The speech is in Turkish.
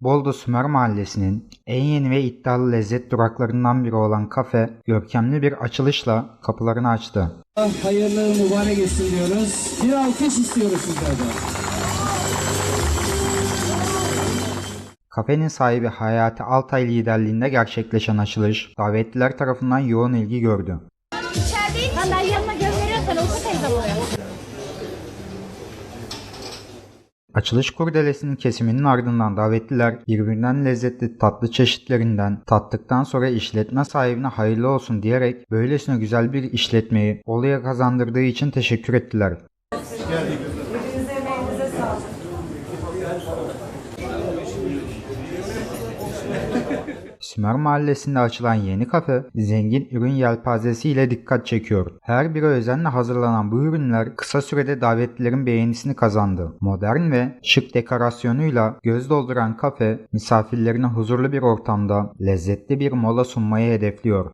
Boldo Sümer Mahallesi'nin en yeni ve iddialı lezzet duraklarından biri olan kafe, görkemli bir açılışla kapılarını açtı. Hayırlı mübarek etsin diyoruz. Bir alkış istiyoruz sizlerden. Kafenin sahibi Hayati Altay liderliğinde gerçekleşen açılış, davetliler tarafından yoğun ilgi gördü. İçerideyim. Ben yanına gönderiyorsan oku teyze. Açılış kurdelesinin kesiminin ardından davetliler birbirinden lezzetli tatlı çeşitlerinden tattıktan sonra işletme sahibine hayırlı olsun diyerek böylesine güzel bir işletmeyi Bolu'ya kazandırdığı için teşekkür ettiler. Sümer Mahallesi'nde açılan yeni kafe zengin ürün yelpazesiyle dikkat çekiyor. Her biri özenle hazırlanan bu ürünler kısa sürede davetlilerin beğenisini kazandı. Modern ve şık dekorasyonuyla göz dolduran kafe misafirlerine huzurlu bir ortamda lezzetli bir mola sunmayı hedefliyor.